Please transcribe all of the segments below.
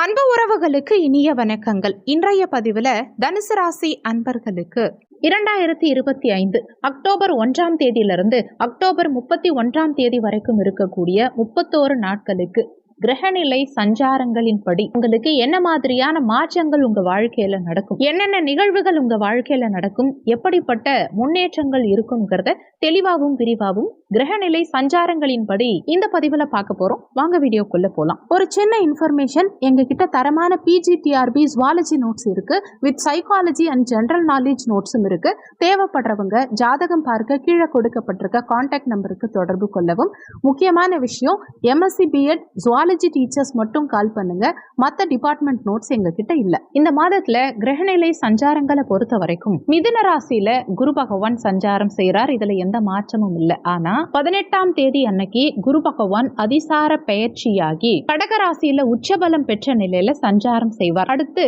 அன்பு உறவுகளுக்கு இனிய வணக்கங்கள். இன்றைய பதிவில் தனுசு ராசி அன்பர்களுக்கு இரண்டாயிரத்தி இருபத்தி ஐந்து அக்டோபர் ஒன்றாம் தேதியிலிருந்து அக்டோபர் முப்பத்தி ஒன்றாம் தேதி வரைக்கும் இருக்கக்கூடிய முப்பத்தோரு நாட்களுக்கு கிரகநிலை சஞ்சாரங்களின்படி உங்களுக்கு என்ன மாதிரியான மாற்றங்கள் உங்க வாழ்க்கையில நடக்கும்? என்னென்ன நிகழ்வுகள் உங்க வாழ்க்கையில நடக்கும்? எப்படிப்பட்ட முன்னேற்றங்கள் இருக்குங்கிறத தெளிவாகவும் விரிவாகவும் கிரகநிலை சஞ்சாரங்களின்படி இந்த பதிவுல பார்க்க போறோம். வாங்க வீடியோக்குள்ள போலாம். ஒரு சின்ன இன்ஃபர்மேஷன் எங்க கிட்ட தரமான பிஜிடிஆர்பி ஜுவாலஜி நோட்ஸ் இருக்கு. With psychology and general knowledge நோட்ஸும் இருக்கு. தேவைப்படுறவங்க ஜாதகம் பார்க்க கீழே கொடுக்கப்பட்டிருக்க காண்டாக்ட் நம்பருக்கு தொடர்பு கொள்ளவும். முக்கியமான விஷயம் எம்எஸ்சி பிஎட் ஜுவாலஜி டீச்சர்ஸ் மட்டும் கால் பண்ணுங்க. மற்ற டிபார்ட்மெண்ட் நோட்ஸ் எங்க கிட்ட இல்ல. இந்த மாதத்துல கிரகநிலை சஞ்சாரங்களை பொறுத்த வரைக்கும் மிதுன ராசியில குரு பகவான் சஞ்சாரம் செய்யறார் இதுல எந்த மாற்றமும் இல்லை. ஆனா பதினெட்டாம் தேதி அன்னைக்கு குரு பகவான் அதிசார பெயர்ச்சியாகி கடகராசியில உச்சபலம் பெற்ற நிலையில சஞ்சாரம் செய்வார். அடுத்து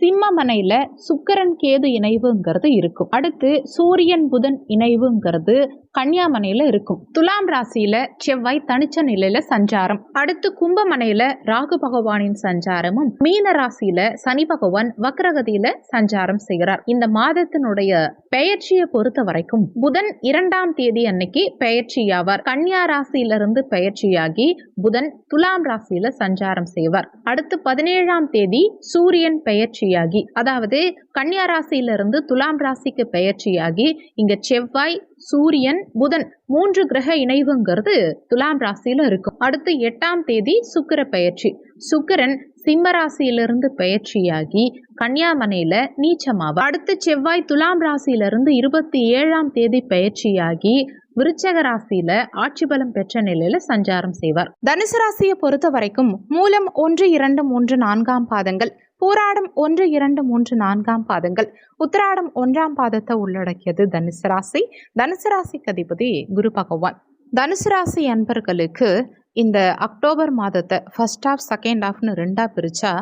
சிம்மமனையில சுக்கரன் கேது இணைவுங்கிறது இருக்கும். அடுத்து சூரியன் புதன் இணைவுங்கிறது கன்னியாமனையில இருக்கும். துலாம் ராசியில செவ்வாய் தனிச்ச நிலையில சஞ்சாரம். அடுத்து கும்பமனையில ராகு பகவானின் சஞ்சாரமும் மீன ராசியில சனி பகவான் வக்ரகதியில சஞ்சாரம் செய்கிறார். இந்த மாதத்தினுடைய பெயர்ச்சியை பொறுத்த வரைக்கும் புதன் இரண்டாம் தேதி அன்னைக்கு பெயர்ச்சியாவார். கன்னியா ராசியிலிருந்து பெயர்ச்சியாகி புதன் துலாம் ராசியில சஞ்சாரம் செய்வார். அடுத்து பதினேழாம் தேதி சூரியன் பெயர்ச்சி பெயர்ச்சியாகி அதாவது கன்னியா ராசியிலிருந்து துலாம் ராசிக்கு பெயர்ச்சியாகி இங்க செவ்வாய் சூரியன் புதன் மூன்று கிரக இணைவுங்கிறது துலாம் ராசியில இருக்கும். அடுத்து எட்டாம் தேதி சுக்கிர பெயர்ச்சி சுக்கிரன் சிம்ம ராசியிலிருந்து பெயர்ச்சியாகி கன்னியாமனையில நீச்சமாவா அடுத்து செவ்வாய் துலாம் ராசியிலிருந்து இருபத்தி ஏழாம் தேதி பெயர்ச்சியாகி விருச்சக ராசியில ஆட்சி பலம் பெற்ற நிலையில சஞ்சாரம் செய்வார். தனுசு ராசியை பொறுத்த வரைக்கும் மூலம் ஒன்று இரண்டு மூன்று நான்காம் பாதங்கள் பூராடம் ஒன்று இரண்டு மூன்று நான்காம் பாதங்கள். உத்தராடம் ஒன்றாம் பாதத்தை உள்ளடக்கியது தனுசு ராசி. தனுசு ராசிக்கு அதிபதி குரு பகவான். தனுசு ராசி அன்பர்களுக்கு இந்த அக்டோபர் மாதத்தை ஃபர்ஸ்ட் ஆஃப் செகண்ட் ஆஃப்னு ரெண்டாக பிரித்தா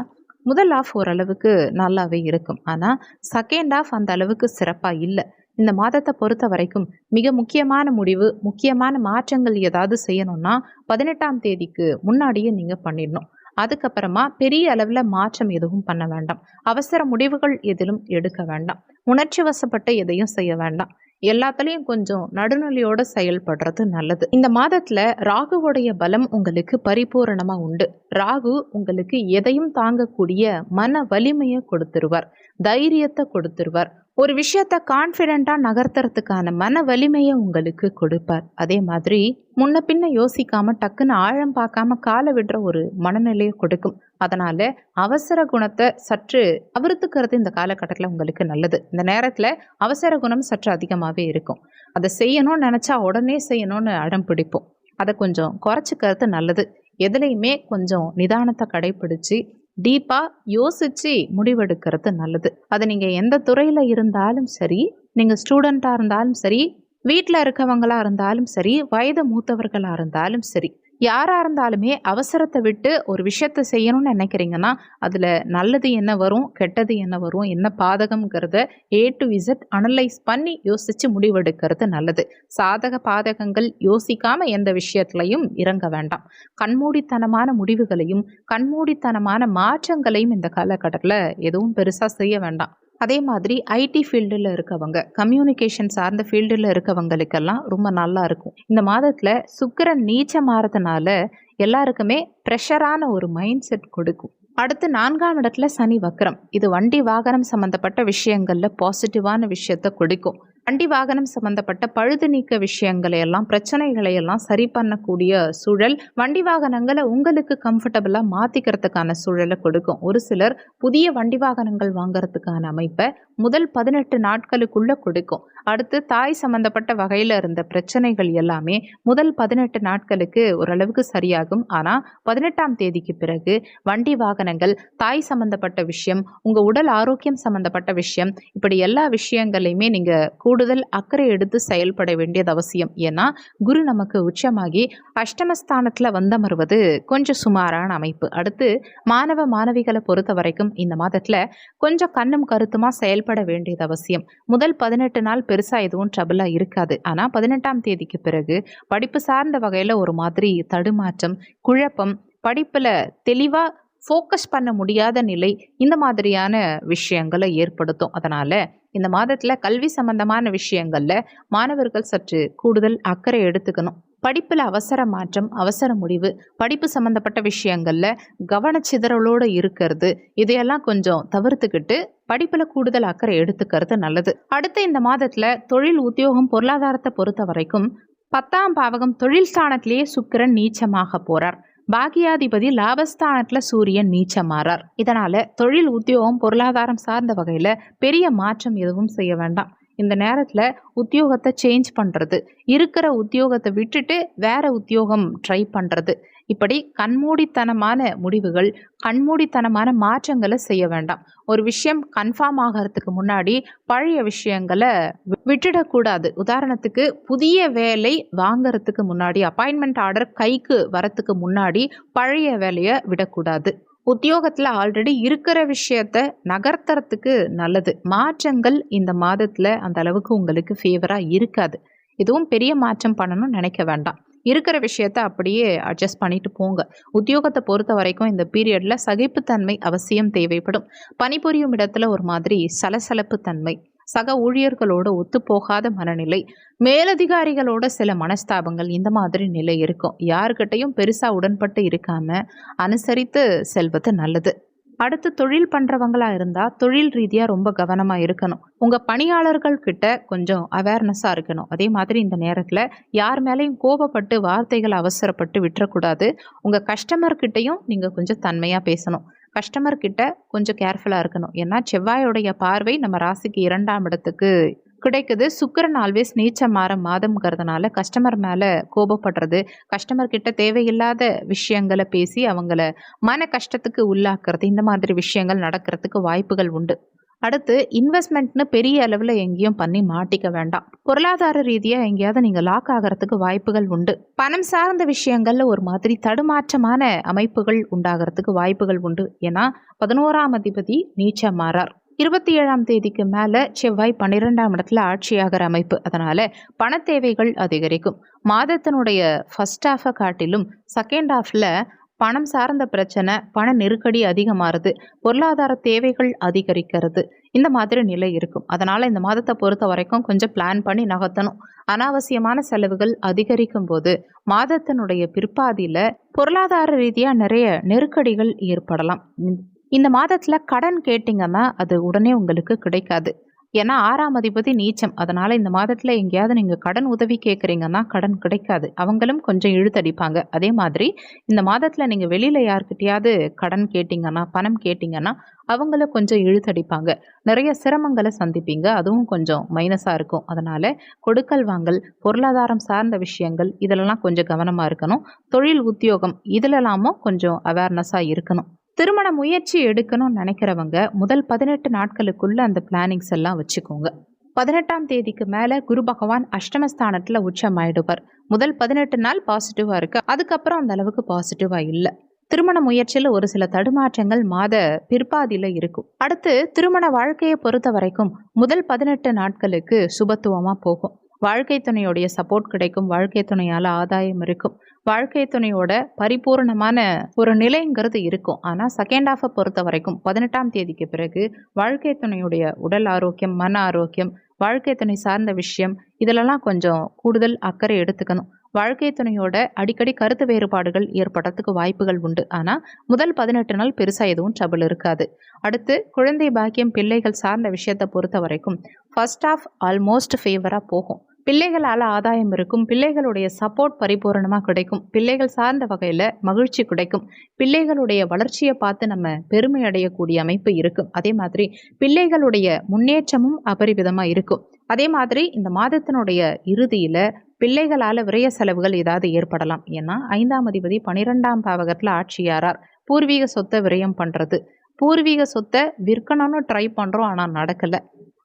முதல் ஆஃப் ஓரளவுக்கு நல்லாவே இருக்கும். ஆனால் செகண்ட் ஆஃப் அந்த அளவுக்கு சிறப்பாக இல்லை. இந்த மாதத்தை பொறுத்த வரைக்கும் மிக முக்கியமான முடிவு முக்கியமான மாற்றங்கள் ஏதாவது செய்யணும்னா பதினெட்டாம் தேதிக்கு முன்னாடியே நீங்கள் பண்ணிடணும். அதுக்கப்புறமா பெரிய அளவில் மாற்றம் எதுவும் பண்ண வேண்டாம். அவசர முடிவுகள் எதிலும் எடுக்க வேண்டாம். உணர்ச்சி வசப்பட்டு எதையும் செய்ய வேண்டாம். எல்லாத்துலேயும் கொஞ்சம் நடுநிலையோடு செயல்படுறது நல்லது. இந்த மாதத்துல ராகுவோடைய பலம் உங்களுக்கு பரிபூரணமா உண்டு. ராகு உங்களுக்கு எதையும் தாங்கக்கூடிய மன வலிமையை கொடுத்துருவார். தைரியத்தை கொடுத்துருவார். ஒரு விஷயத்த கான்ஃபிடெண்ட்டாக நகர்த்துறதுக்கான மன வலிமையை உங்களுக்கு கொடுப்பார். அதே மாதிரி முன்ன பின்ன யோசிக்காமல் டக்குன்னு ஆழம் பார்க்காம காலை விடுற ஒரு மனநிலையை கொடுக்கும். அதனால அவசர குணத்தை சற்று தவிர்த்துக்கிறது இந்த காலகட்டத்தில் உங்களுக்கு நல்லது. இந்த நேரத்தில் அவசர குணம் சற்று அதிகமாகவே இருக்கும். அதை செய்யணும்னு நினச்சா உடனே செய்யணும்னு அடம் பிடிப்போம். அதை கொஞ்சம் குறைச்சிக்கிறது நல்லது. எதுலேயுமே கொஞ்சம் நிதானத்தை கடைப்பிடிச்சு டீப்பாக யோசித்து முடிவெடுக்கிறது நல்லது. அது நீங்கள் எந்த துறையில் இருந்தாலும் சரி நீங்கள் ஸ்டூடெண்ட்டாக இருந்தாலும் சரி வீட்டில் இருக்கவங்களாக இருந்தாலும் சரி வயது மூத்தவர்களாக இருந்தாலும் சரி யாராக இருந்தாலுமே அவசரத்தை விட்டு ஒரு விஷயத்த செய்யணும்னு நினைக்கிறீங்கன்னா அதில் நல்லது என்ன வரும் கெட்டது என்ன வரும் என்ன பாதகம்ங்கிறத ஏ டு விசிட் அனலைஸ் பண்ணி யோசித்து முடிவெடுக்கிறது நல்லது. சாதக பாதகங்கள் யோசிக்காமல் எந்த விஷயத்துலையும் இறங்க வேண்டாம். கண்மூடித்தனமான முடிவுகளையும் கண்மூடித்தனமான மாற்றங்களையும் இந்த காலகட்டத்தில் எதுவும் பெருசாக செய்ய வேண்டாம். அதே மாதிரி ஐடி ஃபீல்டில் இருக்கவங்க கம்யூனிகேஷன் சார்ந்த ஃபீல்டில் இருக்கவங்களுக்கெல்லாம் ரொம்ப நல்லா இருக்கும். இந்த மாதத்தில் சுக்கிரன் நீச்சம் மாறதுனால எல்லாருக்குமே ப்ரெஷரான ஒரு மைண்ட் செட் கொடுக்கும். அடுத்து நான்காம் இடத்துல சனி வக்கரம் இது வண்டி வாகனம் சம்மந்தப்பட்ட விஷயங்களில் பாசிட்டிவான விஷயத்தை கொடுக்கும். வண்டி வாகனம் சம்பந்தப்பட்ட பழுது நீக்க விஷயங்களை எல்லாம் பிரச்சனைகளை எல்லாம் சரி பண்ணக்கூடிய சூழல் வண்டி வாகனங்களை உங்களுக்கு கம்ஃபர்டபுளாக மாற்றிக்கிறதுக்கான சூழலை கொடுக்கும். ஒரு சிலர் புதிய வண்டி வாகனங்கள் வாங்கறதுக்கான அமைப்பை முதல் பதினெட்டு நாட்களுக்குள்ளே கொடுக்கும். அடுத்து தாய் சம்பந்தப்பட்ட வகையில் இருந்த பிரச்சனைகள் எல்லாமே முதல் பதினெட்டு நாட்களுக்கு ஓரளவுக்கு சரியாகும். ஆனால் பதினெட்டாம் தேதிக்கு பிறகு வண்டி வாகனங்கள் தாய் சம்பந்தப்பட்ட விஷயம் உங்கள் உடல் ஆரோக்கியம் சம்பந்தப்பட்ட விஷயம் இப்படி எல்லா விஷயங்களையுமே நீங்கள் கூடுதல் அக்கறை எடுத்து செயல்பட வேண்டியது அவசியம். ஏன்னா குரு நமக்கு உச்சமாகி அஷ்டமஸ்தானத்தில் வந்தமருவது கொஞ்சம் சுமாரான அமைப்பு. அடுத்து மாணவ மாணவிகளை பொறுத்த வரைக்கும் இந்த மாதத்தில் கொஞ்சம் கண்ணும் கருத்துமாக செயல்பட வேண்டியது அவசியம். முதல் பதினெட்டு நாள் பெருசாக எதுவும் ட்ரபிளாக இருக்காது. ஆனால் பதினெட்டாம் தேதிக்கு பிறகு படிப்பு சார்ந்த வகையில் ஒரு மாதிரி தடுமாற்றம் குழப்பம் படிப்பில் தெளிவாக ஃபோக்கஸ் பண்ண முடியாத நிலை இந்த மாதிரியான விஷயங்களை ஏற்படுத்தும். அதனால் இந்த மாதத்தில் கல்வி சம்பந்தமான விஷயங்களில் மாணவர்கள் சற்று கூடுதல் அக்கறை எடுத்துக்கணும். படிப்பில் அவசர மாற்றம் அவசர முடிவு படிப்பு சம்பந்தப்பட்ட விஷயங்களில் கவனச்சிதறலோடு இருக்கிறது இதையெல்லாம் கொஞ்சம் தவிர்த்துக்கிட்டு படிப்பில் கூடுதல் அக்கறை எடுத்துக்கிறது நல்லது. அடுத்த இந்த மாதத்தில் தொழில் உத்தியோகம் பொருளாதாரத்தை பொறுத்த வரைக்கும் பத்தாம் பாவகம் தொழில் ஸ்தானத்திலேயே சுக்கிரன் நீச்சமாக போகிறார் பாகியாதிபதி லாபஸ்தானத்தில் சூரியன் நீச்சமாறார். இதனால் தொழில் உத்தியோகம் பொருளாதாரம் சார்ந்த வகையில் பெரிய மாற்றம் எதுவும் செய்ய வேண்டாம். இந்த நேரத்தில் உத்தியோகத்தை சேஞ்ச் பண்ணுறது இருக்கிற உத்தியோகத்தை விட்டுட்டு வேற உத்தியோகம் ட்ரை பண்ணுறது இப்படி கண்மூடித்தனமான முடிவுகள் கண்மூடித்தனமான மாற்றங்களை செய்ய வேண்டாம். ஒரு விஷயம் கன்ஃபார்ம் ஆகிறதுக்கு முன்னாடி பழைய விஷயங்களை வி- விட்டுடக்கூடாது. உதாரணத்துக்கு புதிய வேலை வாங்குறதுக்கு முன்னாடி அப்பாயின்மெண்ட் ஆர்டர் கைக்கு வரத்துக்கு முன்னாடி பழைய வேலையை விடக்கூடாது. உத்தியோகத்தில் ஆல்ரெடி இருக்கிற விஷயத்த நகர்த்துறதுக்கு நல்லது. மாற்றங்கள் இந்த மாதத்தில் அந்த அளவுக்கு உங்களுக்கு ஃபேவராக இருக்காது. எதுவும் பெரிய மாற்றம் பண்ணணும்னு நினைக்க வேண்டாம். இருக்கிற விஷயத்த அப்படியே அட்ஜஸ்ட் பண்ணிட்டு போங்க. உத்தியோகத்தை பொறுத்த வரைக்கும் இந்த பீரியடில் சகிப்புத்தன்மை அவசியம் தேவைப்படும். பணிபுரியும் இடத்துல ஒரு மாதிரி சலசலப்பு தன்மை சக ஊழியர்களோட ஒத்துப்போகாத மனநிலை. மேலதிகாரிகளோட சில மனஸ்தாபங்கள் இந்த மாதிரி நிலை இருக்கும். யாருக்கிட்டையும் பெருசாக உடன்பட்டு இருக்காம அனுசரித்து செல்வது நல்லது. அடுத்து தொழில் பண்ணுறவங்களா இருந்தால் தொழில் ரீதியாக ரொம்ப கவனமாக இருக்கணும். உங்கள் பணியாளர்கள் கிட்ட கொஞ்சம் அவேர்னஸாக இருக்கணும். அதே மாதிரி இந்த நேரத்தில் யார் மேலேயும் கோபப்பட்டு வார்த்தைகள் அவசரப்பட்டு விட்டுறக்கூடாது. உங்கள் கஸ்டமர்கிட்டையும் நீங்கள் கொஞ்சம் தன்மையாக பேசணும். கஸ்டமர் கிட்ட கொஞ்சம் கேர்ஃபுல்லாக இருக்கணும். ஏன்னா செவ்வாயோடைய பார்வை நம்ம ராசிக்கு இரண்டாம் இடத்துக்கு கிடைக்குது. சுக்கரன் ஆல்வேஸ் நீச்சம் மாற மாதம்ங்கிறதுனால கஸ்டமர் மேலே கோபப்படுறது கஸ்டமர் கிட்ட தேவையில்லாத விஷயங்களை பேசி அவங்கள மன கஷ்டத்துக்கு உள்ளாக்குறது இந்த மாதிரி விஷயங்கள் நடக்கிறதுக்கு வாய்ப்புகள் உண்டு. அடுத்து இன்வெஸ்ட்மெண்ட்னு பெரிய அளவில் எங்கேயும் பண்ணி மாட்டிக்க வேண்டாம். பொருளாதார ரீதியாக எங்கேயாவது நீங்கள் லாக் ஆகிறதுக்கு வாய்ப்புகள் உண்டு. பணம் சார்ந்த விஷயங்களில் ஒரு மாதிரி தடுமாற்றமான அமைப்புகள் உண்டாகிறதுக்கு வாய்ப்புகள் உண்டு. ஏன்னா பதினோராம் அதிபதி நீச்சமாறார் இருபத்தி ஏழாம் தேதிக்கு மேலே செவ்வாய் பன்னிரெண்டாம் இடத்துல ஆட்சியாகிற அமைப்பு. அதனால் பண தேவைகள் அதிகரிக்கும். மாதத்தினுடைய ஃபர்ஸ்ட் ஹாஃபை காட்டிலும் செகண்ட் ஹாஃபில் பணம் சார்ந்த பிரச்சனை பண நெருக்கடி அதிகமாகிறது பொருளாதார தேவைகள் அதிகரிக்கிறது. இந்த மாதிரி நிலை இருக்கும். அதனால் இந்த மாதத்தை பொறுத்த வரைக்கும் கொஞ்சம் பிளான் பண்ணி நகர்த்தணும். அனாவசியமான செலவுகள் அதிகரிக்கும் போது மாதத்தினுடைய பிற்பாதியில் பொருளாதார ரீதியாக நிறைய நெருக்கடிகள் ஏற்படலாம். இந்த மாதத்தில் கடன் கேட்டிங்கன்னா அது உடனே உங்களுக்கு கிடைக்காது. ஏன்னா ஆறாம் அதிபதி நீச்சம். அதனால் இந்த மாதத்தில் எங்கேயாவது நீங்கள் கடன் உதவி கேட்குறீங்கன்னா கடன் கிடைக்காது. அவங்களும் கொஞ்சம் இழுத்தடிப்பாங்க. அதே மாதிரி இந்த மாதத்தில் நீங்கள் வெளியில் யார்கிட்டயாவது கடன் கேட்டிங்கன்னா பணம் கேட்டிங்கன்னா அவங்கள கொஞ்சம் இழுத்தடிப்பாங்க. நிறைய சிரமங்களை சந்திப்பீங்க. அதுவும் கொஞ்சம் மைனஸாக இருக்கும். அதனால் கொடுக்கல் வாங்கல் பொருளாதாரம் சார்ந்த விஷயங்கள் இதிலெல்லாம் கொஞ்சம் கவனமாக இருக்கணும். தொழில் உத்தியோகம் இதிலெல்லாமும் கொஞ்சம் அவேர்னஸாக இருக்கணும். திருமண முயற்சி எடுக்கணும்னு நினைக்கிறவங்க முதல் பதினெட்டு நாட்களுக்குள்ள அந்த பிளானிங்ஸ் எல்லாம் வச்சுக்கோங்க. பதினெட்டாம் தேதிக்கு மேலே குரு பகவான் அஷ்டமஸ்தானத்தில் உச்சமாயிடுவார். முதல் பதினெட்டு நாள் பாசிட்டிவாக இருக்கு. அதுக்கப்புறம் அந்த அளவுக்கு பாசிட்டிவாக இல்லை. திருமண முயற்சியில் ஒரு சில தடுமாற்றங்கள் மாத பிற்பாதியில் இருக்கும். அடுத்து திருமண வாழ்க்கையை பொறுத்த வரைக்கும் முதல் பதினெட்டு நாட்களுக்கு சுபத்துவமாக போகும். வாழ்க்கை துணையுடைய சப்போர்ட் கிடைக்கும். வாழ்க்கை துணையால் ஆதாயம் இருக்கும். வாழ்க்கை துணையோட பரிபூர்ணமான ஒரு நிலைங்கிறது இருக்கும். ஆனால் செகண்ட் ஹாஃபை பொறுத்த வரைக்கும் பதினெட்டாம் தேதிக்கு பிறகு வாழ்க்கை துணையுடைய உடல் ஆரோக்கியம் மன ஆரோக்கியம் வாழ்க்கை துணை சார்ந்த விஷயம் இதிலெல்லாம் கொஞ்சம் கூடுதல் அக்கறை எடுத்துக்கணும். வாழ்க்கை துணையோட அடிக்கடி கருத்து வேறுபாடுகள் ஏற்படுறதுக்கு வாய்ப்புகள் உண்டு. ஆனால் முதல் பதினெட்டு நாள் பெருசாக எதுவும் ட்ரபிள் இருக்காது. அடுத்து குழந்தை பாக்கியம் பிள்ளைகள் சார்ந்த விஷயத்தை பொறுத்த வரைக்கும் ஃபர்ஸ்ட் ஆஃப் ஆல்மோஸ்ட் ஃபேவராக போகும். பிள்ளைகளால் ஆதாயம் இருக்கும் பிள்ளைகளுடைய சப்போர்ட் பரிபூரணமாக கிடைக்கும் பிள்ளைகள் சார்ந்த வகையில் மகிழ்ச்சி கிடைக்கும் பிள்ளைகளுடைய வளர்ச்சியை பார்த்து நம்ம பெருமை அடையக்கூடிய அமைப்பு இருக்கும் அதே மாதிரி பிள்ளைகளுடைய முன்னேற்றமும் அபரிவிதமாக இருக்கும். அதே மாதிரி இந்த மாதத்தினுடைய இறுதியில் பிள்ளைகளால் விரய செலவுகள் ஏதாவது ஏற்படலாம். ஏன்னா ஐந்தாம் அதிபதி பன்னிரெண்டாம் பாவகத்தில் ஆட்சியாரார் பூர்வீக சொத்தை விரயம் பண்ணுறது பூர்வீக சொத்தை விற்கணும்னு ட்ரை பண்ணுறோம் ஆனால் நடக்கலை.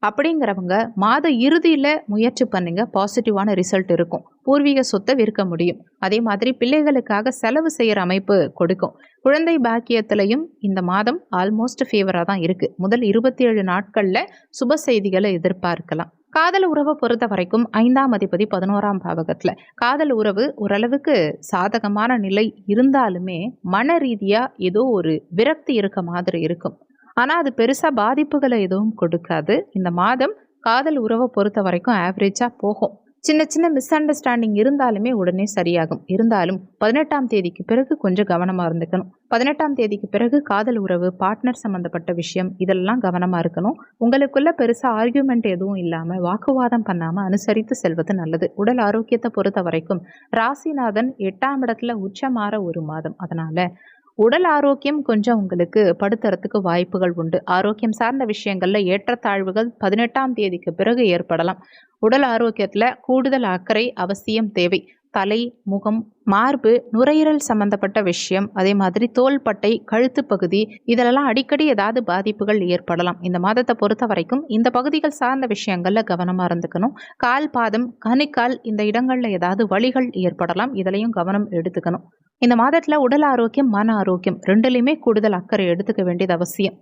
அப்படிங்கிறவங்க மாத இறுதியில் முயற்சி பண்ணுங்க. பாசிட்டிவான ரிசல்ட் இருக்கும். பூர்வீக சொத்தை விற்க முடியும். அதே மாதிரி பிள்ளைகளுக்காக செலவு செய்கிற அமைப்பு கொடுக்கும். குழந்தை பாக்கியத்திலையும் இந்த மாதம் ஆல்மோஸ்ட் ஃபேவராக தான் இருக்குது முதல் இருபத்தி ஏழு நாட்களில் சுப செய்திகளை எதிர்பார்க்கலாம். காதல் உறவை பொறுத்த வரைக்கும் ஐந்தாம் அதிபதி பதினோராம் பாவகத்தில். காதல் உறவு ஓரளவுக்கு சாதகமான நிலை இருந்தாலுமே மன ரீதியாக ஏதோ ஒரு விரக்தி இருக்க மாதிரி இருக்கும். ஆனால் அது பெருசாக பாதிப்புகளை எதுவும் கொடுக்காது. இந்த மாதம் காதல் உறவை பொறுத்த வரைக்கும் ஆவரேஜாக போகும். சின்ன சின்ன மிஸ் அண்டர்ஸ்டாண்டிங் இருந்தாலுமே உடனே சரியாகும். இருந்தாலும் பதினெட்டாம் தேதிக்கு பிறகு கொஞ்சம் கவனமாக இருந்துக்கணும். பதினெட்டாம் தேதிக்கு பிறகு காதல் உறவு பார்ட்னர் சம்மந்தப்பட்ட விஷயம் இதெல்லாம் கவனமாக இருக்கணும். உங்களுக்குள்ள பெருசாக ஆர்கியூமெண்ட் எதுவும் இல்லாமல் வாக்குவாதம் பண்ணாமல் அனுசரித்து செல்வது நல்லது. உடல் ஆரோக்கியத்தை பொறுத்த வரைக்கும் ராசிநாதன் எட்டாம் இடத்துல உச்சமாற ஒரு மாதம். அதனால் உடல் ஆரோக்கியம் கொஞ்சம் உங்களுக்கு படுத்துறதுக்கு வாய்ப்புகள் உண்டு. ஆரோக்கியம் சார்ந்த விஷயங்களில் ஏற்றத்தாழ்வுகள் பதினெட்டாம் தேதிக்கு பிறகு ஏற்படலாம். உடல் ஆரோக்கியத்தில் கூடுதல் அக்கறை அவசியம் தேவை. தலை முகம் மார்பு நுரையீரல் சம்பந்தப்பட்ட விஷயம் அதே மாதிரி தோள்பட்டை கழுத்து பகுதி இதிலெல்லாம் அடிக்கடி ஏதாவது பாதிப்புகள் ஏற்படலாம். இந்த மாதத்தை பொறுத்த வரைக்கும் இந்த பகுதிகள் சார்ந்த விஷயங்களில் கவனமாக இருந்துக்கணும். கால் பாதம் கணுக்கால் இந்த இடங்களில் ஏதாவது வழிகள் ஏற்படலாம். இதிலையும் கவனம் எடுத்துக்கணும். இந்த மாதத்தில் உடல் ஆரோக்கியம் மன ஆரோக்கியம் ரெண்டுலையுமே கூடுதல் அக்கறை எடுத்துக்க வேண்டியது அவசியம்.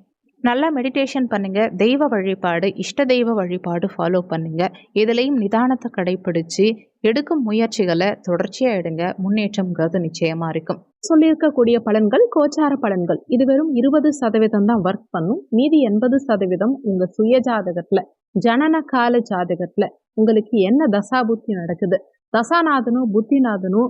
நல்லா மெடிடேஷன் பண்ணுங்கள் தெய்வ வழிபாடு இஷ்ட தெய்வ வழிபாடு ஃபாலோ பண்ணுங்கள் இதுலேயும் நிதானத்தை கடைப்பிடிச்சு எடுக்கும் முயற்சிகளை தொடர்ச்சியாக எடுங்க. முன்னேற்றம்ங்கிறது நிச்சயமாக இருக்கும். சொல்லியிருக்கக்கூடிய பலன்கள் கோச்சார பலன்கள். இது வெறும் இருபது சதவீதம் தான் ஒர்க் பண்ணும். மீதி எண்பது சதவீதம் உங்கள் சுய ஜாதகத்தில் ஜனன கால ஜாதகத்தில் உங்களுக்கு என்ன தசாபுத்தி நடக்குது? தசாநாதனும் புத்திநாதனும்